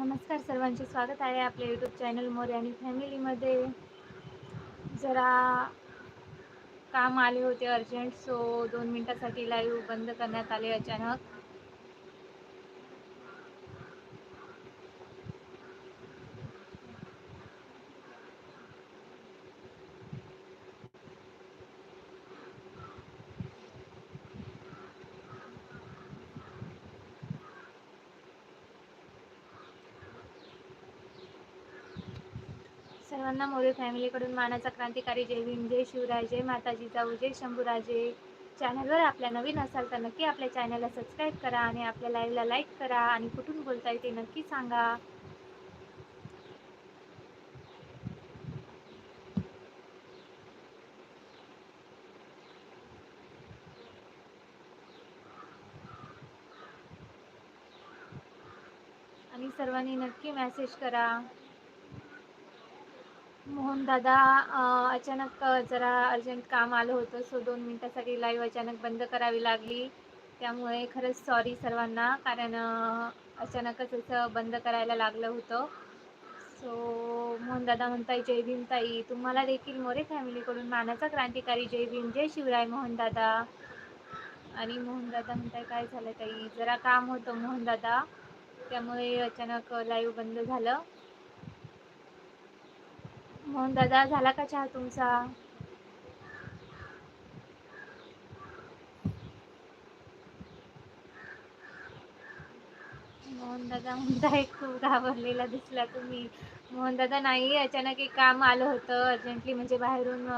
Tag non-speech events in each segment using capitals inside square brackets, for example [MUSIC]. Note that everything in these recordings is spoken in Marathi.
नमस्कार सर्वांचे स्वागत आहे आपल्या यूट्यूब चॅनल मोरे आणि फॅमिलीमध्ये जरा काम आले होते अर्जंट सो दोन मिनटासाठी लाईव्ह बंद करण्यात आले अचानक. सर्वांना मोरे फॅमिलीकडून मानाचा क्रांतिकारी जय भीम जय शिवराय जय माताजी जाऊ जय शंभूराजे चॅनलवर आपल्या नवीन असाल तर नक्की आपल्या चॅनलला सबस्क्राईब करा आणि आपल्या लाईव्हला लाईक करा आणि कुठून बोलताय ते नक्की सांगा. आणि सर्वांनी नक्की मेसेज करा. मोहन दादा अचानक जरा अर्जंट काम आलं होतं सो दोन मिनटासाठी लाईव्ह अचानक बंद करावी लागली. त्यामुळे खरंच सॉरी सर्वांना कारण अचानकच असं बंद करायला लागलं होतं. सो मोहन दादा म्हणताय जय भीम ताई. तुम्हाला देखील मोरे फॅमिलीकडून मानाचा क्रांतिकारी जय भीम जय शिवराय मोहन दादा. आणि मोहन दादा म्हणताय काय झालं ताई? जरा काम होतं मोहन दादा. त्यामुळे अचानक लाईव्ह बंद झालं. मोहन दादा झाला का चहा तुमचा? मोहन दादा म्हणताय खूप घाबरलेला दिसला तुम्ही. मोहन दादा नाही अचानक एक काम आलं होतं अर्जंटली म्हणजे बाहेरून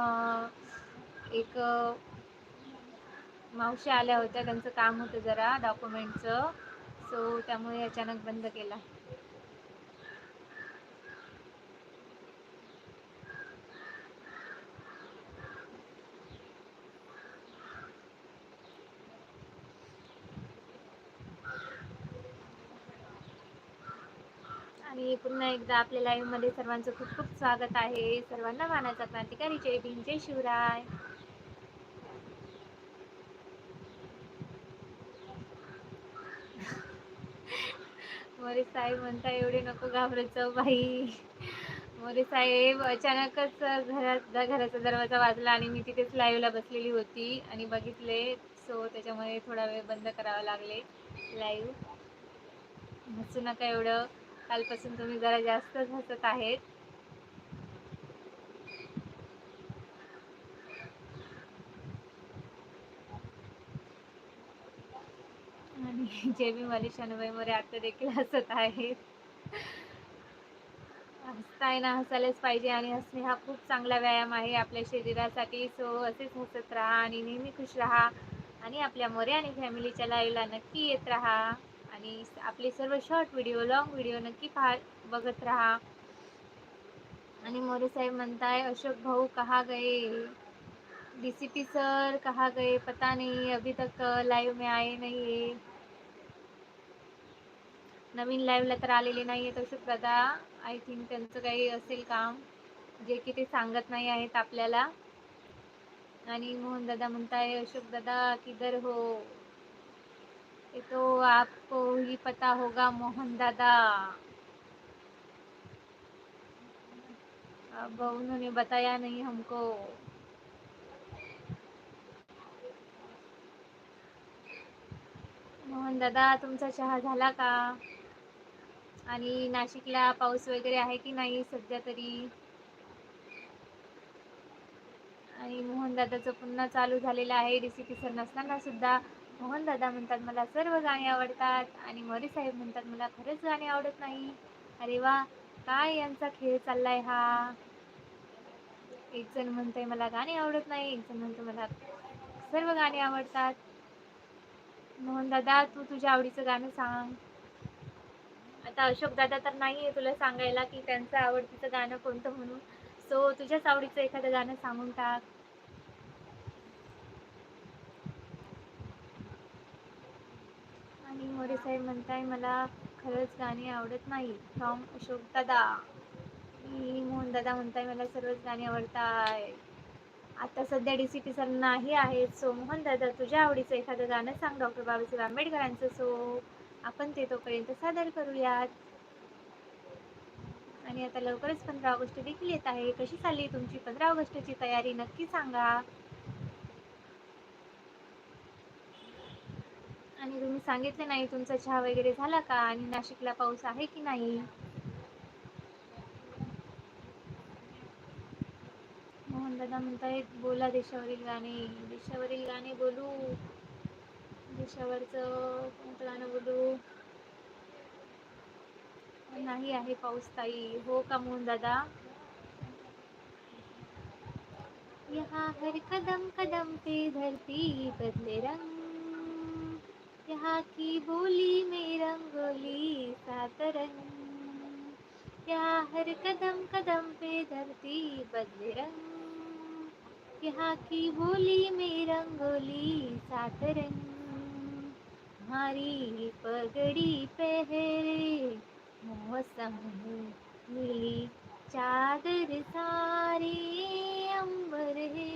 एक मावशी आल्या होत्या. त्यांचं काम होतं जरा डॉक्युमेंटचं सो त्यामुळे अचानक बंद केला. आणि पुन्हा एकदा आपल्या लाईव्हमध्ये सर्वांचं खूप खूप स्वागत आहे. सर्वांना मानाचा क्रांतिकारी. जय भीम जय शिवराय. मोरे साहेब म्हणता एवढे नको घाबरत जाऊ बाई. मोरे साहेब अचानकच घरात घराचा दरवाजा वाजला आणि मी तिथेच लाईव्हला बसलेली होती आणि बघितले. सो त्याच्यामुळे थोडा वेळ बंद करावं लागले. लाईव्ह हसू नका एवढं. कालपासून तुम्ही जरा जास्तच हसत आहेत. आणि [LAUGHS] जे बी मनीष शनबाई मोरे आता देखील हसत आहेत. हसताय ना हसायलाच पाहिजे आणि हसणे हा खूप चांगला व्यायाम आहे आपल्या शरीरासाठी. सो असेच हसत राहा आणि नेहमी खुश राहा आणि आपल्या मोरे आणि फॅमिलीच्या लाईव्हला नक्की येत राहा. आणि आपले सर्व शॉर्ट व्हिडिओ लॉंग व्हिडिओ नक्की पहा बघत राहा. आणि मोरे साहेब म्हणताय अशोक भाऊ कहा गए? डीसीपी सर कहा गए? पता नहीं अभी तक लाइव में आए नहीं नवीन लाईव्हला तर आलेले नाही आहेत अशोक दादा. आय थिंक त्यांचं काही असेल काम जे की ते सांगत नाही आहेत आपल्याला. आणि मोहन दादा म्हणताय अशोक दादा किधर हो? ये तो आपको ही पता होगा मोहन दादा। अब उन्होंने बताया नहीं हमको। मोहन दादा तुमचा चहा झाला का? आणि नाशिकला पाऊस वगैरे आहे की नाही सध्या तरी? आणि मोहन दादाचं पुन्हा चालू झालेलं आहे डीसीपी सर नसताना सुद्धा. मोहन दादा म्हणतात मला सर्व गाणी आवडतात. आणि मोरे साहेब म्हणतात मला खरंच गाणी आवडत नाही. अरे वा काय यांचा खेळ चाललाय हा? एक जण म्हणतंय मला गाणी आवडत नाही. एक जण म्हणतो मला सर्व गाणी आवडतात. मोहन दादा तू तुझ्या आवडीचं गाणं सांग. आता अशोक दादा तर नाहीये तुला सांगायला की त्यांचं आवडतीचं गाणं कोणतं म्हणून. सो तुझ्याच आवडीचं एखादं गाणं सांगून टाक. देसाई म्हणताय मला खरंच गाणी आवडत नाही. फ्रॉम अशोक दादा. मी मोहन दादा म्हणताय मला सर्वच गाणी आवडताय. आता सध्या डी सी पी सर नाही आहेत. सो मोहन दादा तुझ्या आवडीचं एखादं गाणं सांग डॉक्टर बाबासाहेब आंबेडकरांचं. सो आपण ते तोपर्यंत सादर करूयात. आणि आता लवकरच पंधरा ऑगस्ट देखील येत आहे. कशी चालली तुमची पंधरा ऑगस्टची तयारी? नक्की सांगा. आणि तुम्ही सांगितले नाही तुमचा चहा वगैरे झाला का? आणि नाशिकला पाऊस आहे की नाही? मोहन दादा म्हणतायत बोला देशावरील गाणे. देशावरील गाणे बोलू. देशावरचं कोणतं गाणं बोलू? नाही आहे पाऊस ताई. हो का मोहन दादा यहाँ हर कदम कदम पे धरती बदले रंग यहाँ की बोली में रंगोली सात रंग यहाँ हर कदम कदम पे धरती बदले रंग यहाँ की बोली में रंगोली सात रंग हमारी पगड़ी पहरे मौसम नीली चादर सारे अंबर है।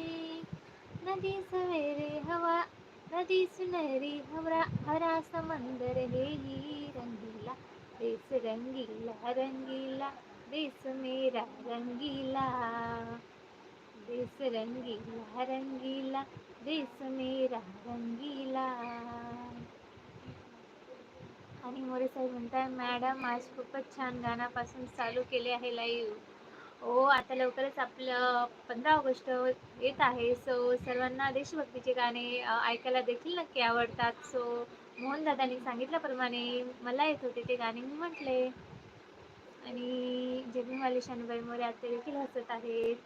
नदी सवेरे हवा नदी सुनहरी हरा हरा समंदर हे ही रंगीला. देश रंगीला रंगीला. देश मेरा रंगीला. देश रंगीला रंगीला. देश मेरा रंगीला. आणि मोरे साहेब म्हणताय मॅडम आज खूपच छान गाण्यापासून चालू केले आहे लाईव्ह हो आता लवकरच आपलं पंधरा ऑगस्ट येत आहे. सो सर्वांना देशभक्तीचे गाणे ऐकायला देखील नक्की आवडतात. सो मोहन दादानी सांगितल्याप्रमाणे मला येत होते ते गाणे मी म्हटले. आणि जेबीवाले शानुबाई मोरे आता देखील हसत आहेत.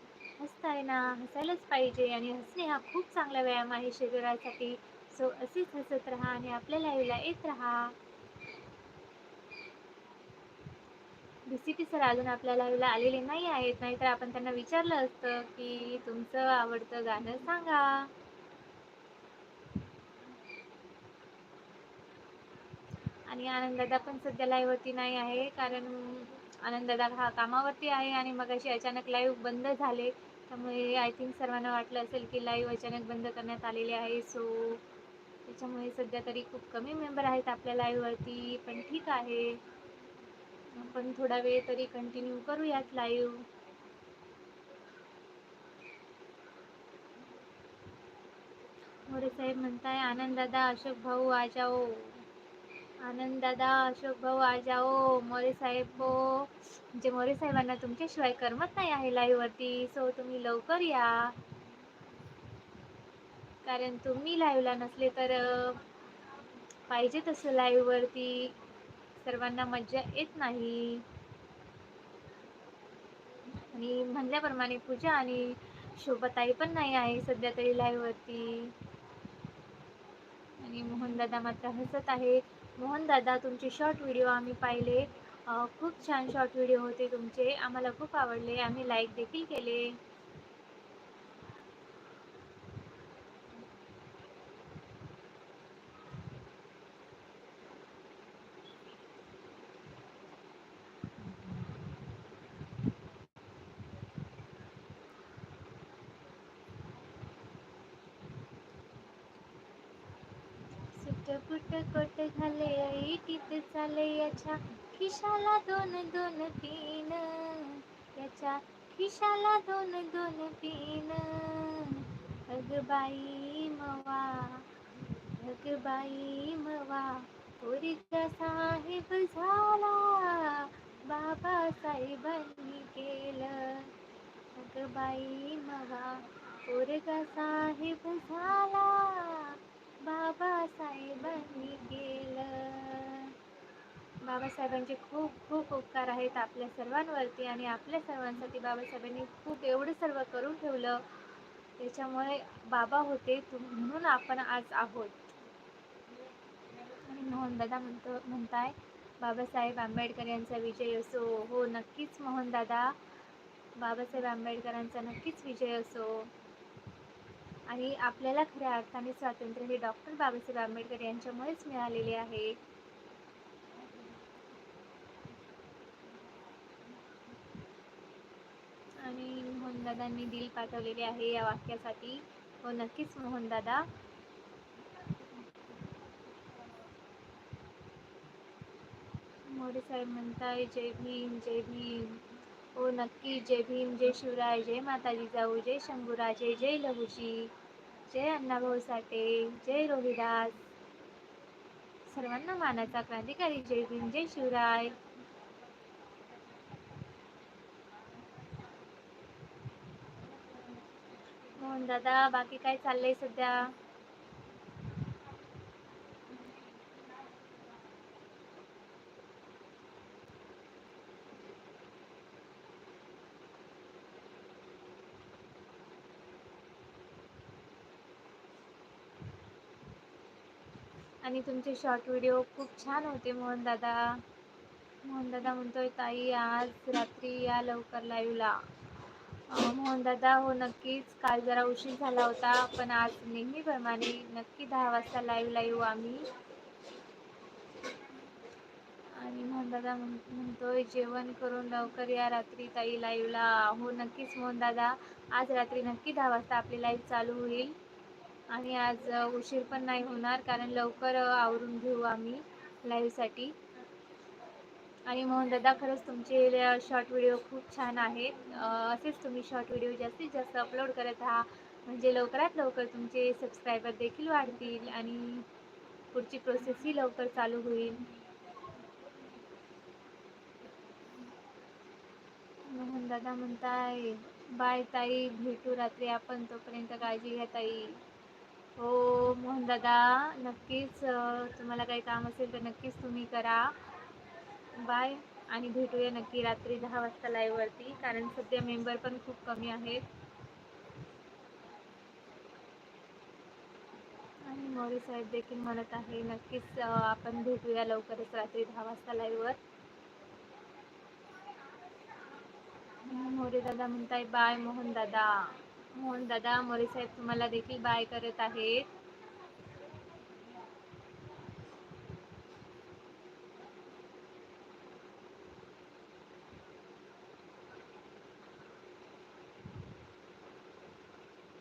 हसताय ना हसायलाच पाहिजे आणि हसणे हा खूप चांगला व्यायाम आहे शरीरासाठी. सो असेच हसत राहा आणि आपल्या लाईव्हला येत राहा. टी सर अजून आपल्या लाईव्हला आलेले नाही आहेत. नाहीतर आपण त्यांना विचारलं असतं की तुमचं आवडतं गाणं सांगा. आणि आनंददा पण सध्या लाईव्हवरती नाही आहे. कारण आनंददा हा कामावरती आहे आणि मग अशी अचानक लाईव्ह बंद झाले. त्यामुळे आय थिंक सर्वांना वाटलं असेल की लाईव्ह अचानक बंद करण्यात आलेले आहे. सो त्याच्यामुळे सध्या तरी खूप कमी मेंबर आहेत आपल्या लाईव्हवरती पण ठीक आहे. आपण थोडा वेळ तरी कंटिन्यू करूयात लाईव्ह मोरे साहेब म्हणताय आनंद दादा अशोक भाऊ आ जाओ. आनंद दादा अशोक भाऊ आ जाओ. मोरे साहेब हो. म्हणजे मोरे साहेबांना तुमच्याशिवाय करमत नाही आहे लाईव्ह वरती. सो तुम्ही लवकर या. कारण तुम्ही लाईव्हला नसले तर पाहिजे तसं लाईव्ह वरती. सर्वांना मज्जा येत नाही. आणि म्हणल्याप्रमाणे पूजा आणि शोभाताई पण नाही आहे सध्या तरी लाईव्ह वरती. आणि मोहन दादा मात्र हसत आहे. मोहन दादा तुमचे शॉर्ट व्हिडिओ आम्ही पाहिले. खूप छान शॉर्ट व्हिडिओ होते तुमचे. आम्हाला खूप आवडले. आम्ही लाईक देखील केले. ऐटीत चाले याच्या खिशाला दोन दोन तीन याच्या खिशाला दोन दोन तीन अगबाई मवा अगबाई मवा पोरीचा साहेब झाला बाबासाहेबांनी केलं. अगबाई मवा पोरगा साहेब बाबासाहेबांचे खूप खूप उपकार आहेत आपल्या सर्वांवरती आणि आपल्या सर्वांसाठी बाबासाहेबांनी खूप एवढं सर्व करून ठेवलं. त्याच्यामुळे बाबा होते म्हणून आपण आज आहोत. आणि मोहनदादा म्हणतो म्हणताय बाबासाहेब आंबेडकर यांचा विजय असो हो नक्कीच मोहनदादा. बाबासाहेब आंबेडकरांचा नक्कीच विजय असो. आणि आपल्याला खऱ्या अर्थाने स्वातंत्र्य हे डॉक्टर बाबासाहेब आंबेडकर यांच्यामुळेच मिळालेले आहे. आणि मोहनदादांनी दिल पाठवलेले आहे या वाक्यासाठी. हो नक्कीच मोहनदादा. मोरे साहेब म्हणताय जय भीम जय भीम. हो नक्की जय भीम जय शिवराय जय माताजी जाऊ जय शंभूराजे जय लघुजी जय अण्णाभाऊ साठे जय रोहिदास. सर्वांना मानाचा क्रांतिकारी जय भीम जय शिवराय. मोहन दादा बाकी काय चाललंय सध्या? आणि तुमचे शॉर्ट व्हिडिओ खूप छान होते मोहन दादा. मोहन दादा म्हणतोय ताई आज रात्री या लवकर लाईव्हला मोहन दादा हो नक्कीच. काल जरा उशीर झाला होता पण आज नेहमीप्रमाणे नक्की दहा वाजता लाईव्ह येऊ आम्ही. आणि मोहन दादा म्हणतोय जेवण करून लवकर या रात्री ताई लाईव्हला हो नक्कीच मोहन दादा. आज रात्री नक्की दहा वाजता आपली लाईव्ह चालू होईल. आणि आज उशीर पण नाही होणार कारण लवकर आवरून घेऊ आम्ही लाईव्हसाठी आणि मोहन दादा खरंच तुमचे शॉर्ट व्हिडिओ खूप छान आहेत. असेच तुम्ही शॉर्ट व्हिडिओ जास्तीत जास्त अपलोड करत आहात म्हणजे लवकरात लवकर तुमचे सबस्क्रायबर देखील वाढतील आणि पुढची प्रोसेसही लवकर चालू होईल. मोहन दादा म्हणताय बाय ताई भेटू रात्री आपण तोपर्यंत काळजी घ्या ताई. हो मोहन दादा नक्कीच तुम्हाला काही काम असेल तर नक्कीच तुम्ही करा. बाय. आणि भेटूया नक्की रात्री दहा वाजता लाईव्हवरती कारण सध्या मेंबर पण खूप कमी आहेत. आणि मोरे साहेब देखील म्हणत आहे नक्कीच आपण भेटूया लवकरच रात्री दहा वाजता लाईव्हवर मोरे दादा म्हणताय बाय मोहन दादा. मोहन दादा मोरे साहेब तुम्हाला देखील बाय करत आहेत.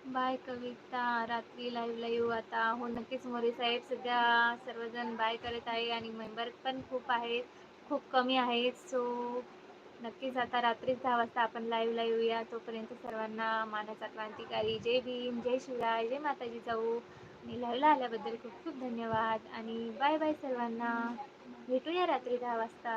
बाय कविता रात्री लाईव्हला येऊ आता. हो नक्कीच मोरे साहेब सध्या सर्वजण बाय करत आहे आणि मेंबर पण खूप आहेत खूप कमी आहेत. सो नक्कीच आता रात्रीच दहा वाजता आपण लाईव्हला येऊया. तोपर्यंत सर्वांना मानाचा क्रांतिकारी. जय भीम जय शिवराय जय माताजी जाऊ. आणि लाईव्हला आल्याबद्दल खूप खूप धन्यवाद. आणि बाय बाय सर्वांना. भेटूया रात्री दहा वाजता.